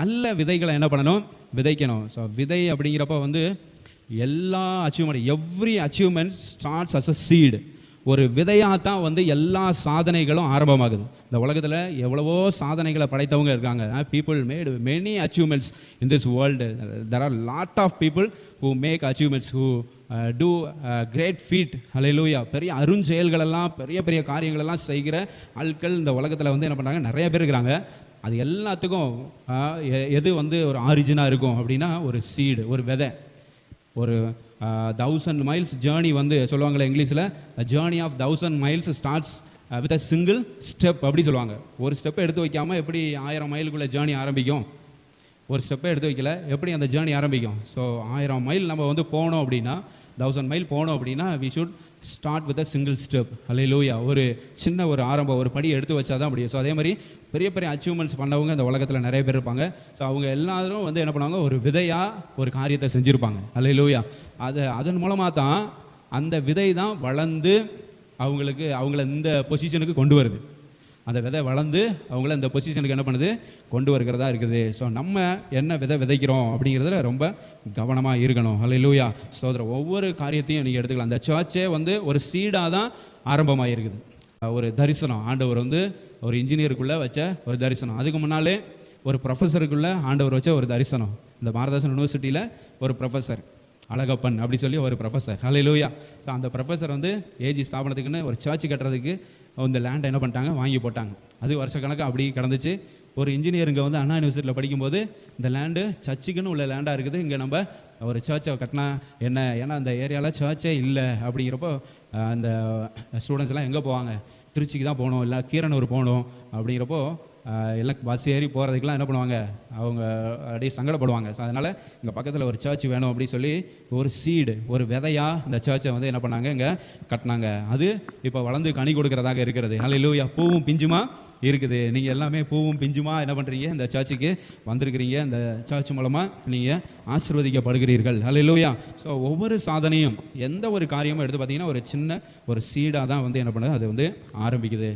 நல்ல விதைகளை என்ன பண்ணணும்? விதைக்கணும். ஸோ விதை அப்படிங்கிறப்ப வந்து எல்லா achievement every achievement starts as a seed ஒரு விதையாக தான் வந்து எல்லா சாதனைகளும் ஆரம்பமாகுது. இந்த உலகத்தில் எவ்வளவோ சாதனைகளை படைத்தவங்க இருக்காங்க. People made many achievements in this world there are lot of people who make achievements who do great feat ஹalleluya பெரிய அருஞ்செயல்களெல்லாம் பெரிய பெரிய காரியங்களெல்லாம் செய்கிற ஆட்கள் இந்த உலகத்தில் வந்து என்ன பண்ணுறாங்க நிறைய பேர் இருக்கிறாங்க. அது எல்லாத்துக்கும் எ- எது வந்து ஒரு ஆரிஜினாக இருக்கும் அப்படின்னா ஒரு சீடு ஒரு விதை. ஒரு தௌசண்ட் மைல்ஸ் ஜேர்னி வந்து சொல்லுவாங்களே இங்கிலீஷில் journey of thousand miles starts with a single step அப்படி சொல்லுவாங்க. ஒரு ஸ்டெப்பை எடுத்து வைக்காமல் எப்படி ஆயிரம் மைலுக்குள்ளே ஜேர்னி ஆரம்பிக்கும்? ஒரு ஸ்டெப்பை எடுத்து வைக்கல எப்படி அந்த ஜேர்னி ஆரம்பிக்கும்? ஸோ ஆயிரம் மைல் நம்ம வந்து போனோம் அப்படின்னா தௌசண்ட் மைல் போனோம் அப்படின்னா we should start with a single step ஹalleluya ஒரு சின்ன ஒரு ஆரம்பம் ஒரு படி எடுத்து வச்சா தான் முடியும். ஸோ அதே மாதிரி பெரிய பெரிய அச்சீவ்மெண்ட்ஸ் பண்ணவங்க இந்த உலகத்தில் நிறைய பேர் இருப்பாங்க. ஸோ அவங்க எல்லாரும் வந்து என்ன பண்ணுவாங்க? ஒரு விதையாக ஒரு காரியத்தை செஞ்சுருப்பாங்க. ஹalleluya அது அதன் மூலமாக தான் அந்த விதை தான் வளர்ந்து அவங்களுக்கு அவங்கள இந்த பொசிஷனுக்கு கொண்டு வருது. அந்த விதை வளர்ந்து அவங்கள இந்த பொசிஷனுக்கு என்ன பண்ணுது? கொண்டு வருகிறதா இருக்குது. ஸோ நம்ம என்ன விதை விதைக்கிறோம் அப்படிங்கிறதுல ரொம்ப கவனமாக இருக்கணும். ஹalleluya சோதர ஒவ்வொரு காரியத்தையும் நீங்கள் எடுத்துக்கலாம். அந்த சர்ச்சே வந்து ஒரு சீடாக தான் ஆரம்பமாக இருக்குது ஒரு தரிசனம். ஆண்டவர் வந்து ஒரு இன்ஜினியருக்குள்ளே வச்ச ஒரு தரிசனம். அதுக்கு முன்னாலே ஒரு ப்ரொஃபஸருக்குள்ளே ஆண்டவர் வச்ச ஒரு தரிசனம். இந்த பாரதாசன் யூனிவர்சிட்டியில் ஒரு ப்ரொஃபஸர் அழகப்பன் அப்படி சொல்லி ஒரு ப்ரொஃபஸர் ஹalleluya ஸோ அந்த ப்ரொஃபஸர் வந்து ஏஜி ஸ்தாபனத்துக்குன்னு ஒரு சர்ச் கட்டுறதுக்கு இந்த லேண்டை என்ன பண்ணிட்டாங்க? வாங்கி போட்டாங்க. அது வருஷக்கணக்காக அப்படி கிடந்துச்சு. ஒரு இன்ஜினியர் இங்கே வந்து அண்ணா யூனிவர்சிட்டியில் படிக்கும்போது இந்த லேண்டு சர்ச்சுக்குன்னு உள்ள லேண்டாக இருக்குது. இங்கே நம்ம ஒரு சர்ச்சை கட்டினா என்ன? ஏன்னா அந்த ஏரியாவில் சர்ச்சே இல்லை. அப்படிங்கிறப்போ அந்த ஸ்டூடெண்ட்ஸ் எல்லாம் எங்கே போவாங்க? திருச்சிக்கு தான் போகணும் இல்லை கீரனூர் போகணும். அப்படிங்கிறப்போ எல்லாம் பஸ் ஏறி போகிறதுக்கெலாம் என்ன பண்ணுவாங்க? அவங்க அப்படியே சங்கடப்படுவாங்க. ஸோ அதனால் இங்கே பக்கத்தில் ஒரு சர்ச் வேணும் அப்படின்னு சொல்லி ஒரு சீடு ஒரு விதையாக இந்த சர்ச்சை வந்து என்ன பண்ணாங்க? இங்கே கட்டினாங்க. அது இப்போ வளர்ந்து கனி கொடுக்கறதாக இருக்கிறது. ஹalleluya பூவும் பிஞ்சுமா? இருக்குது. நீங்கள் எல்லாமே பூவும் பிஞ்சுமா என்ன பண்ணுறீங்க இந்த சர்ச்சுக்கு வந்திருக்கிறீங்க. இந்த சர்ச் மூலமாக நீங்கள் ஆசிர்வதிக்கப்படுகிறீர்கள். ஹalleluya ஸோ ஒவ்வொரு சாதனையும் எந்த ஒரு காரியமும் எடுத்து பார்த்தீங்கன்னா ஒரு சின்ன ஒரு சீடாக தான் வந்து என்ன பண்ணுது? அது வந்து ஆரம்பிக்குது.